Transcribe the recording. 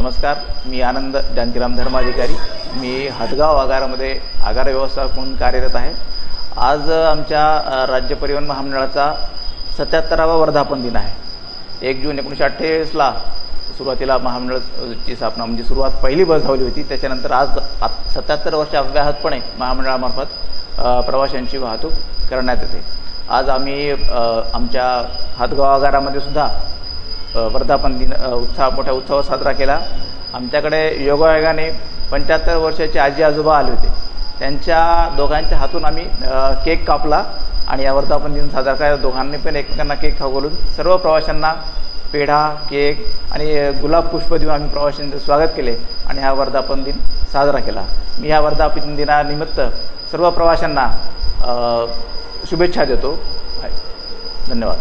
नमस्कार मी आनंद जानकीराम धर्माधिकारी. मी हदगाव आगारामध्ये आगार व्यवस्थापक म्हणून कार्यरत आहे? आज आमच्या राज्य परिवहन महामंडळाचा सत्याहत्तरावा वर्धापन दिन आहे. एक जून एकोणीसशे अठ्ठेचाळीसला सुरुवातीला महामंडळाची स्थापना म्हणजे सुरुवात पहिली बस धावली होती. त्याच्यानंतर आज सत्याहत्तर वर्ष अव्याहतपणे महामंडळामार्फत प्रवाशांची वाहतूक करण्यात येते. आज आम्ही आमच्या हातगाव आगारामध्ये सुद्धा वर्धापन दिन उत्साह मोठ्या उत्साहात साजरा केला. आमच्याकडे योगायोगाने पंच्याहत्तर वर्षाचे आजी आजोबा आले होते. त्यांच्या दोघांच्या हातून आम्ही केक कापला आणि या वर्धापन दिन साजरा केला. दोघांनी पण एकमेकांना केक खाऊ घालून सर्व प्रवाशांना पेढा केक आणि गुलाब पुष्प देऊन आम्ही प्रवाशांचे स्वागत केले आणि हा वर्धापन दिन साजरा केला. मी ह्या वर्धापन दिनानिमित्त सर्व प्रवाशांना शुभेच्छा देतो. धन्यवाद.